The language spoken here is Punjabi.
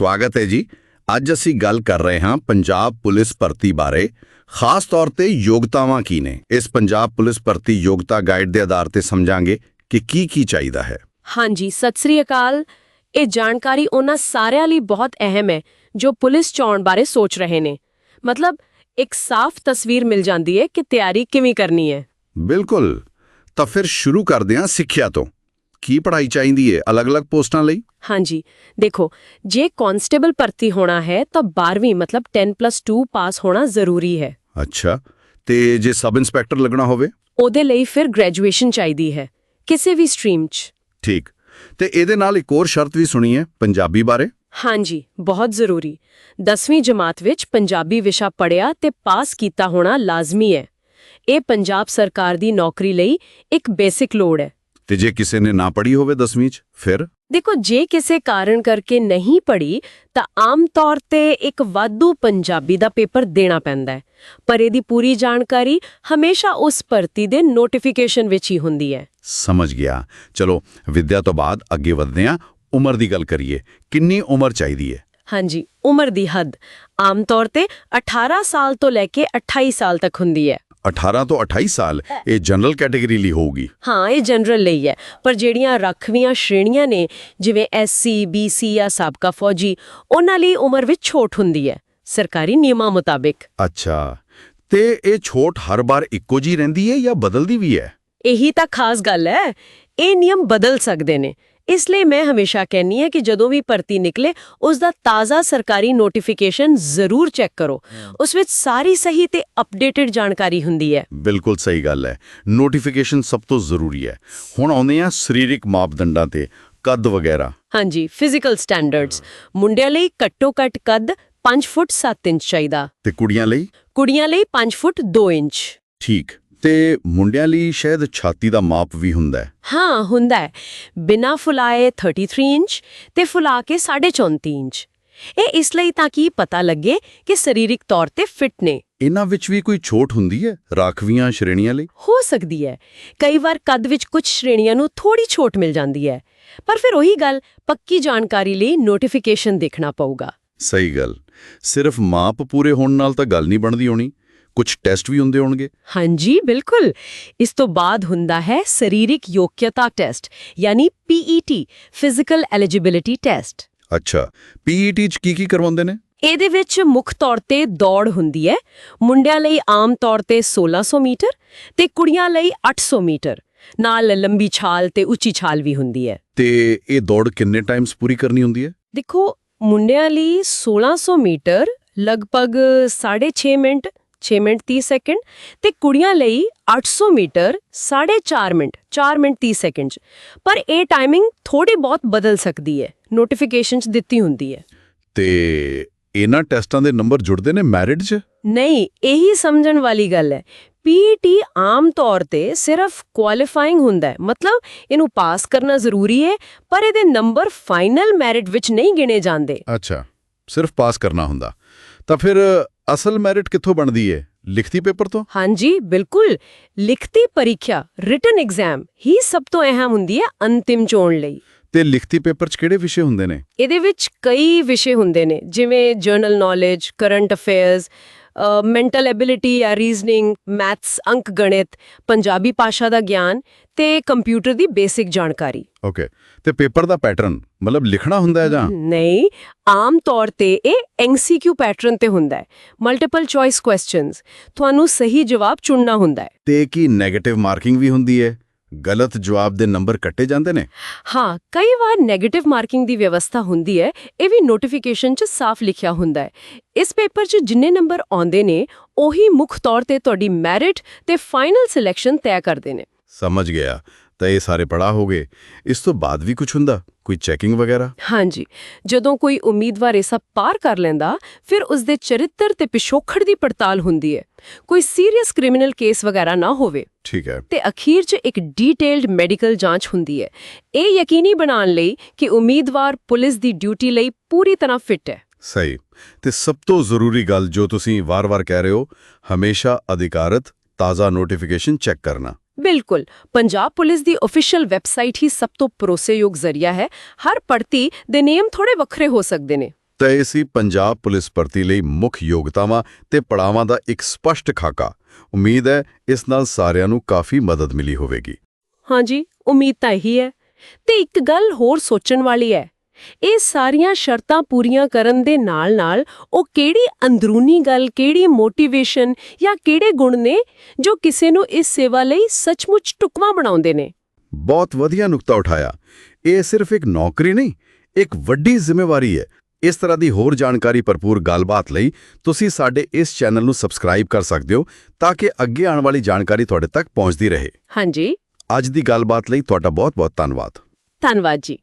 ਸਵਾਗਤ ਹੈ ਜੀ। ਅੱਜ ਅਸੀਂ ਗੱਲ ਕਰ ਰਹੇ ਹਾਂ ਪੰਜਾਬ ਪੁਲਿਸ ਭਰਤੀ ਬਾਰੇ। ਖਾਸ ਤੌਰ ਤੇ ਯੋਗਤਾਵਾਂ ਕੀ ਨੇ? ਇਸ ਪੰਜਾਬ ਪੁਲਿਸ ਭਰਤੀ ਯੋਗਤਾ ਗਾਈਡ ਦੇ ਆਧਾਰ ਤੇ ਸਮਝਾਂਗੇ ਕਿ ਕੀ ਕੀ ਚਾਹੀਦਾ ਹੈ। ਹਾਂਜੀ ਸਤਿ ਸ੍ਰੀ ਅਕਾਲ। ਇਹ ਜਾਣਕਾਰੀ ਉਹਨਾਂ ਸਾਰਿਆਂ ਲਈ ਬਹੁਤ ਅਹਿਮ ਹੈ ਜੋ ਪੁਲਿਸ ਚੋਣ ਬਾਰੇ ਸੋਚ ਰਹੇ ਨੇ। ਮਤਲਬ ਇੱਕ ਸਾਫ਼ ਤਸਵੀਰ ਮਿਲ ਜਾਂਦੀ ਹੈ ਕਿ ਤਿਆਰੀ ਕਿਵੇਂ ਕਰਨੀ ਹੈ। ਬਿਲਕੁਲ। ਤਾਂ ਫਿਰ ਸ਼ੁਰੂ ਕਰਦੇ ਹਾਂ ਸਿੱਖਿਆ ਤੋਂ। ਕੀ ਪੜ੍ਹਾਈ ਚਾਹੀਦੀ ਹੈ ਅਲੱਗ-ਅਲੱਗ ਪੋਸਟਾਂ ਲਈ? ਹਾਂਜੀ। ਦੇਖੋ ਜੇ ਕਾਂਸਟੇਬਲ ਭਰਤੀ ਹੋਣਾ ਹੈ ਤਾਂ 12ਵੀਂ ਮਤਲਬ 10+2 ਪਾਸ ਹੋਣਾ ਜ਼ਰੂਰੀ ਹੈ। ਅੱਛਾ। ਤੇ ਜੇ ਸਬ ਇੰਸਪੈਕਟਰ ਲੱਗਣਾ ਹੋਵੇ? ਉਹਦੇ ਲਈ ਫਿਰ ਗ੍ਰੈਜੂਏਸ਼ਨ ਚਾਹੀਦੀ ਹੈ ਕਿਸੇ ਵੀ ਸਟਰੀਮ 'ਚ। ਠੀਕ। ਤੇ ਇਹਦੇ ਨਾਲ ਇੱਕ ਹੋਰ ਸ਼ਰਤ ਵੀ ਸੁਣੀ ਹੈ ਪੰਜਾਬੀ ਬਾਰੇ? ਹਾਂਜੀ ਬਹੁਤ ਜ਼ਰੂਰੀ। 10ਵੀਂ ਜਮਾਤ ਵਿੱਚ ਪੰਜਾਬੀ ਵਿਸ਼ਾ ਪੜਿਆ ਤੇ ਪਾਸ ਕੀਤਾ ਹੋਣਾ ਲਾਜ਼ਮੀ ਹੈ। ਇਹ ਪੰਜਾਬ ਸਰਕਾਰ ਦੀ ਨੌਕਰੀ ਲਈ ਇੱਕ ਬੇਸਿਕ ਲੋੜ ਹੈ। ਤੇ ਜੇ ਕਿਸੇ ਨੇ ਨਾ ਪੜ੍ਹੀ ਹੋਵੇ 10ਵੀਂ 'ਚ ਫਿਰ? ਦੇਖੋ ਜੇ ਕਿਸੇ ਕਾਰਨ ਕਰਕੇ ਨਹੀਂ ਪੜ੍ਹੀ ਤਾਂ ਆਮ ਤੌਰ ਤੇ ਇੱਕ ਵਾਧੂ ਪੰਜਾਬੀ ਦਾ ਪੇਪਰ ਦੇਣਾ ਪੈਂਦਾ ਹੈ। ਪਰ ਇਹਦੀ ਪੂਰੀ ਜਾਣਕਾਰੀ ਹਮੇਸ਼ਾ ਉਸ ਭਰਤੀ ਦੇ ਨੋਟੀਫਿਕੇਸ਼ਨ ਵਿੱਚ ਹੀ ਹੁੰਦੀ ਹੈ। ਸਮਝ ਗਿਆ। ਚਲੋ ਵਿਦਿਆ ਤੋਂ ਬਾਅਦ ਅੱਗੇ ਵਧਦੇ ਹਾਂ। ਉਮਰ ਦੀ ਗੱਲ ਕਰੀਏ ਕਿੰਨੀ ਉਮਰ ਚਾਹੀਦੀ ਹੈ? ਹਾਂਜੀ ਉਮਰ ਦੀ ਹੱਦ। ਆਮ ਤੌਰ ਤੇ 18 ਸਾਲ ਤੋਂ ਲੈ ਕੇ 28 ਸਾਲ ਤੱਕ ਹੁੰਦੀ ਹੈ। 18 ਤੋਂ 28 ਸਾਲ ਇਹ ਜਨਰਲ ਕੈਟਾਗਰੀ ਲਈ ਹੋਊਗੀ। ਹਾਂ ਇਹ ਜਨਰਲ ਲਈ ਹੈ। ਪਰ ਜਿਹੜੀਆਂ ਰੱਖਵੀਆਂ ਸ਼੍ਰੇਣੀਆਂ ਨੇ ਜਿਵੇਂ ਐਸਸੀ ਬੀਸੀ ਜਾਂ ਸਾਬਕਾ ਫੌਜੀ ਉਹਨਾਂ ਲਈ ਉਮਰ ਵਿੱਚ ਛੋਟ ਹੁੰਦੀ ਹੈ। ਸਰਕਾਰੀ ਨਿਯਮਾਂ ਮੁਤਾਬਿਕ। ਅੱਛਾ। ਤੇ ਇਹ ਛੋਟ ਹਰ ਵਾਰ ਇੱਕੋ ਜੀ ਰਹਿੰਦੀ ਹੈ ਜਾਂ ਬਦਲਦੀ ਵੀ ਹੈ? ਇਹੀ ਤਾਂ ਖਾਸ ਗੱਲ ਹੈ। ਇਹ ਨਿਯਮ ਬਦਲ ਸਕਦੇ ਨੇ। ਇਸ ਲਈ ਮੈਂ ਹਮੇਸ਼ਾ ਕਹਿੰਨੀ ਹਾਂ ਕਿ ਜਦੋਂ ਵੀ ਭਰਤੀ ਨਿਕਲੇ ਉਸ ਦਾ ਤਾਜ਼ਾ ਸਰਕਾਰੀ ਨੋਟੀਫਿਕੇਸ਼ਨ ਜ਼ਰੂਰ ਚੈੱਕ ਕਰੋ। ਉਸ ਵਿੱਚ ਸਾਰੀ ਸਹੀ ਤੇ ਅਪਡੇਟਡ ਜਾਣਕਾਰੀ ਹੁੰਦੀ ਹੈ। ਬਿਲਕੁਲ ਸਹੀ ਗੱਲ ਹੈ। ਨੋਟੀਫਿਕੇਸ਼ਨ ਸਭ ਤੋਂ ਜ਼ਰੂਰੀ ਹੈ। ਹੁਣ ਆਉਂਦੇ ਆ ਸਰੀਰਕ ਮਾਪਦੰਡਾਂ ਤੇ ਕੱਦ ਵਗੈਰਾ। ਹਾਂਜੀ ਫਿਜ਼ੀਕਲ ਸਟੈਂਡਰਡਸ ਮੁੰਡਿਆਂ ਲਈ ਘੱਟੋ ਘੱਟ ਕੱਦ 5 ਫੁੱਟ 7 ਇੰਚ ਚਾਹੀਦਾ। ਤੇ ਕੁੜੀਆਂ ਲਈ? ਕੁੜੀਆਂ ਲਈ 5 ਫੁੱਟ 2 ਇੰਚ। ਠੀਕ। ਤੇ ਮੁੰਡਿਆਂ ਲਈ ਸ਼ਾਇਦ ਛਾਤੀ ਦਾ ਮਾਪ ਵੀ ਹੁੰਦਾ ਹੈ। ਹਾਂ ਹੁੰਦਾ ਹੈ। ਬਿਨਾ ਫੁਲਾਏ 33 ਇੰਚ ਤੇ ਫੁਲਾ ਕੇ 34.5 ਇੰਚ। ਇਹ ਇਸ ਲਈ ਤਾਂ ਕਿ ਪਤਾ ਲੱਗੇ ਕਿ ਸਰੀਰਕ ਤੌਰ ਤੇ ਫਿਟ ਨੇ। ਇਹਨਾਂ ਵਿੱਚ ਵੀ ਕੋਈ ਛੋਟ ਹੁੰਦੀ ਹੈ ਰਾਖਵੀਆਂ ਸ਼੍ਰੇਣੀਆਂ ਲਈ? ਹੋ ਸਕਦੀ ਹੈ। ਕਈ ਵਾਰ ਕੱਦ ਵਿੱਚ ਕੁਝ ਸ਼੍ਰੇਣੀਆਂ ਨੂੰ ਥੋੜੀ ਛੋਟ ਮਿਲ ਜਾਂਦੀ ਹੈ। ਪਰ ਫਿਰ ਉਹੀ ਗੱਲ ਪੱਕੀ ਜਾਣਕਾਰੀ ਲਈ ਨੋਟੀਫਿਕੇਸ਼ਨ ਦੇਖਣਾ ਪਊਗਾ। ਸਹੀ ਗੱਲ। ਸਿਰਫ ਮਾਪ ਪੂਰੇ ਹੋਣ ਨਾਲ ਤਾਂ ਗੱਲ ਨਹੀਂ ਬਣਦੀ ਹੋਣੀ। ਕੁਝ ਟੈਸਟ ਵੀ ਹੁੰਦੇ ਹੋਣਗੇ? ਹਾਂਜੀ ਬਿਲਕੁਲ। ਇਸ ਤੋਂ ਬਾਅਦ ਹੁੰਦਾ ਹੈ ਸਰੀਰਕ ਯੋਗਤਾ ਟੈਸਟ ਯਾਨੀ ਪੀਈਟੀ ਫਿਜ਼ੀਕਲ ਐਲੀਜੀਬਿਲਿਟੀ ਟੈਸਟ। ਅੱਛਾ ਪੀਈਟੀ ਚ ਕੀ ਕੀ ਕਰਵਾਉਂਦੇ ਨੇ? ਇਹਦੇ ਵਿੱਚ ਮੁੱਖ ਤੌਰ ਤੇ ਦੌੜ ਹੁੰਦੀ ਹੈ ਮੁੰਡਿਆਂ ਲਈ ਆਮ ਤੌਰ ਤੇ 1600 ਮੀਟਰ ਤੇ ਕੁੜੀਆਂ ਲਈ 800 ਮੀਟਰ। ਨਾਲ ਲੰਬੀ ਛਾਲ ਤੇ ਉੱਚੀ ਛਾਲ ਵੀ ਹੁੰਦੀ ਹੈ। ਤੇ ਇਹ ਦੌੜ ਕਿੰਨੇ ਟਾਈਮਸ ਪੂਰੀ ਕਰਨੀ ਹੁੰਦੀ ਹੈ? ਦੇਖੋ ਮੁੰਡਿਆਂ ਲਈ 1600 ਮੀਟਰ ਲਗਭਗ 6.5 ਮਿੰਟ 6 ਮਿੰਟ 30 ਸੈਕਿੰਡ ਤੇ ਕੁੜੀਆਂ ਲਈ 800 ਮੀਟਰ 4.5 ਮਿੰਟ 4 ਮਿੰਟ 30 ਸੈਕਿੰਡ। ਪਰ ਇਹ ਟਾਈਮਿੰਗ ਥੋੜੀ ਬਹੁਤ ਬਦਲ ਸਕਦੀ ਹੈ ਨੋਟੀਫਿਕੇਸ਼ਨ 'ਚ ਦਿੱਤੀ ਹੁੰਦੀ ਹੈ। ਤੇ ਇਹਨਾਂ ਟੈਸਟਾਂ ਦੇ ਨੰਬਰ ਜੁੜਦੇ ਨੇ ਮੈਰਿਟ 'ਚ? ਨਹੀਂ ਇਹੀ ਸਮਝਣ ਵਾਲੀ ਗੱਲ ਹੈ। ਪੀਟੀ ਆਮ ਤੌਰ ਤੇ ਸਿਰਫ ਕੁਆਲੀਫਾਈਂਗ ਹੁੰਦਾ ਹੈ। ਮਤਲਬ ਇਹਨੂੰ ਪਾਸ ਕਰਨਾ ਜ਼ਰੂਰੀ ਹੈ ਪਰ ਇਹਦੇ ਨੰਬਰ ਫਾਈਨਲ ਮੈਰਿਟ ਵਿੱਚ ਨਹੀਂ ਗਿਣੇ ਜਾਂਦੇ। ਅੱਛਾ ਸਿਰਫ ਪਾਸ ਕਰਨਾ ਹੁੰਦਾ। ਤਾਂ ਫਿਰ ਅਸਲ ਮੈਰਿਟ ਕਿੱਥੋਂ ਬਣਦੀ ਹੈ ਲਿਖਤੀ ਪੇਪਰ ਤੋਂ? ਹਾਂਜੀ ਬਿਲਕੁਲ। ਲਿਖਤੀ ਪਰੀਖਿਆ ਰਿਟਨ ਐਗਜ਼ਾਮ ਹੀ ਸਭ ਤੋਂ ਅਹਿਮ ਹੁੰਦੀ ਹੈ ਅੰਤਿਮ ਚੋਣ ਲਈ। ਤੇ ਲਿਖਤੀ ਪੇਪਰ 'ਚ ਕਿਹੜੇ ਵਿਸ਼ੇ ਹੁੰਦੇ ਨੇ? ਇਹਦੇ ਵਿੱਚ ਕਈ ਵਿਸ਼ੇ ਹੁੰਦੇ ਨੇ ਜਿਵੇਂ general knowledge current affairs mental ability ਜਾਂ ਰੀਜ਼ਨਿੰਗ ਮੈਥਸ ਅੰਕ ਗਣਿਤ ਪੰਜਾਬੀ ਭਾਸ਼ਾ ਦਾ ਗਿਆਨ ਤੇ ਕੰਪਿਊਟਰ ਦੀ ਬੇਸਿਕ ਜਾਣਕਾਰੀ। ਓਕੇ ਤੇ ਪੇਪਰ ਦਾ ਪੈਟਰਨ ਮਤਲਬ ਲਿਖਣਾ ਹੁੰਦਾ ਹੈ ਜਾਂ? ਨਹੀਂ। ਆਮ ਤੌਰ ਤੇ ਇਹ ਐਮਸੀਕਿਊ ਪੈਟਰਨ ਤੇ ਹੁੰਦਾ ਹੈ। ਮਲਟੀਪਲ ਚੁਆਇਸ ਕੁਐਸਚਨਸ ਤੁਹਾਨੂੰ ਸਹੀ ਜਵਾਬ ਚੁਣਨਾ ਹੁੰਦਾ ਹੈ। ਤੇ ਕੀ 네ਗੇਟਿਵ ਮਾਰਕਿੰਗ ਵੀ ਹੁੰਦੀ ਹੈ? ਗਲਤ ਜਵਾਬ ਦੇ ਨੰਬਰ ਕੱਟੇ ਜਾਂਦੇ ਨੇ? ਹਾਂ ਕਈ ਵਾਰ 네ਗੇਟਿਵ ਮਾਰਕਿੰਗ ਦੀ ਵਿਵਸਥਾ ਹੁੰਦੀ ਹੈ ਇਹ ਵੀ ਨੋਟੀਫਿਕੇਸ਼ਨ 'ਚ ਸਾਫ਼ ਲਿਖਿਆ ਹੁੰਦਾ ਹੈ। ਇਸ ਪੇਪਰ 'ਚ ਜਿੰਨੇ ਨੰਬਰ ਆਉਂਦੇ ਨੇ ਉਹੀ ਮੁੱਖ ਤੌਰ ਤੇ ਤੁਹਾਡੀ ਮੈਰਿਟ ਤੇ ਫਾਈਨਲ ਸਿਲੈਕਸ਼ਨ ਤੈਅ ਕਰਦੇ ਨੇ। ਸਮਝ ਗਿਆ। ਤਾਂ ਇਹ ਸਾਰੇ ਪੜਾ ਹੋਗੇ ਇਸ ਤੋਂ ਬਾਅਦ ਵੀ ਕੁਝ ਹੁੰਦਾ? ਕੋਈ ਚੈਕਿੰਗ ਵਗੈਰਾ? ਹਾਂਜੀ। ਜਦੋਂ ਕੋਈ ਉਮੀਦਵਾਰ ਇਹ ਸਭ ਪਾਰ ਕਰ ਲੈਂਦਾ ਫਿਰ ਉਸ ਦੇ ਚਰਿੱਤਰ ਤੇ ਪਿਛੋਖੜ ਦੀ ਪੜਤਾਲ ਹੁੰਦੀ ਹੈ। ਕੋਈ ਸੀਰੀਅਸ ਕ੍ਰਿਮੀਨਲ ਕੇਸ ਵਗੈਰਾ ਨਾ ਹੋਵੇ। ਠੀਕ ਹੈ। ਤੇ ਅਖੀਰ 'ਚ ਇੱਕ ਡੀਟੇਲਡ ਮੈਡੀਕਲ ਜਾਂਚ ਹੁੰਦੀ ਹੈ। ਇਹ ਯਕੀਨੀ ਬਣਾਉਣ ਲਈ ਕਿ ਉਮੀਦਵਾਰ ਪੁਲਿਸ ਦੀ ਡਿਊਟੀ ਲਈ ਪੂਰੀ ਤਰ੍ਹਾਂ ਫਿੱਟ ਹੈ। ਸਹੀ। ਤੇ ਸਭ ਤੋਂ ਜ਼ਰੂਰੀ ਗੱਲ ਜੋ ਤੁਸੀਂ ਵਾਰ-ਵਾਰ ਕਹਿ ਰਹੇ ਹੋ ਹਮੇਸ਼ਾ ਅਧਿਕਾਰਤ ਤਾਜ਼ਾ ਨੋਟੀਫਿਕੇਸ਼ਨ ਚੈੱਕ ਕਰਨਾ। ਬਿਲਕੁਲ। ਪੰਜਾਬ ਪੁਲਿਸ ਦੀ ਅਫੀਸ਼ੀਅਲ ਵੈਬਸਾਈਟ ਹੀ ਸਭ ਤੋਂ ਭਰੋਸੇਯੋਗ ਜ਼ਰੀਆ ਹੈ। ਹਰ ਭਰਤੀ ਦੇ ਨਿਯਮ ਥੋੜੇ ਵੱਖਰੇ ਹੋ ਸਕਦੇ ਨੇ। ਤਾਂ ਇਹ ਸੀ ਪੰਜਾਬ ਪੁਲਿਸ ਭਰਤੀ ਲਈ ਮੁੱਖ ਯੋਗਤਾਵਾਂ ਤੇ ਪੜਾਵਾਂ ਦਾ ਇੱਕ ਸਪਸ਼ਟ ਖਾਕਾ। ਉਮੀਦ ਹੈ ਇਸ ਨਾਲ ਸਾਰਿਆਂ ਨੂੰ ਕਾਫੀ ਮਦਦ ਮਿਲੀ ਹੋਵੇਗੀ। ਹਾਂਜੀ ਉਮੀਦ ਤਾਂ ਇਹੀ ਹੈ। ਤੇ ਇੱਕ ਗੱਲ ਹੋਰ ਸੋਚਣ ਵਾਲੀ ਹੈ। ਇਹ ਸਾਰੀਆਂ ਸ਼ਰਤਾਂ ਪੂਰੀਆਂ ਕਰਨ ਦੇ ਨਾਲ-ਨਾਲ ਉਹ ਕਿਹੜੀ ਅੰਦਰੂਨੀ ਗੱਲ ਕਿਹੜੀ ਮੋਟੀਵੇਸ਼ਨ ਜਾਂ ਕਿਹੜੇ ਗੁਣ ਨੇ ਜੋ ਕਿਸੇ ਨੂੰ ਇਸ ਸੇਵਾ ਲਈ ਸੱਚਮੁੱਚ ਟੁਕਵਾ ਬਣਾਉਂਦੇ ਨੇ? ਬਹੁਤ ਵਧੀਆ ਨੁਕਤਾ ਉਠਾਇਆ। ਇਹ ਸਿਰਫ ਇੱਕ ਨੌਕਰੀ ਨਹੀਂ ਇੱਕ ਵੱਡੀ ਜ਼ਿੰਮੇਵਾਰੀ ਹੈ। ਇਸ ਤਰ੍ਹਾਂ ਦੀ ਹੋਰ ਜਾਣਕਾਰੀ ਭਰਪੂਰ ਗੱਲਬਾਤ ਲਈ ਤੁਸੀਂ ਸਾਡੇ ਇਸ ਚੈਨਲ ਨੂੰ ਸਬਸਕ੍ਰਾਈਬ ਕਰ ਸਕਦੇ ਹੋ ਤਾਂ ਕਿ ਅੱਗੇ ਆਉਣ ਵਾਲੀ ਜਾਣਕਾਰੀ ਤੁਹਾਡੇ ਤੱਕ ਪਹੁੰਚਦੀ ਰਹੇ। ਹਾਂਜੀ। ਅੱਜ ਦੀ ਗੱਲਬਾਤ ਲਈ ਤੁਹਾਡਾ ਬਹੁਤ-ਬਹੁਤ ਧੰਨਵਾਦ। ਧੰਨਵਾਦ ਜੀ।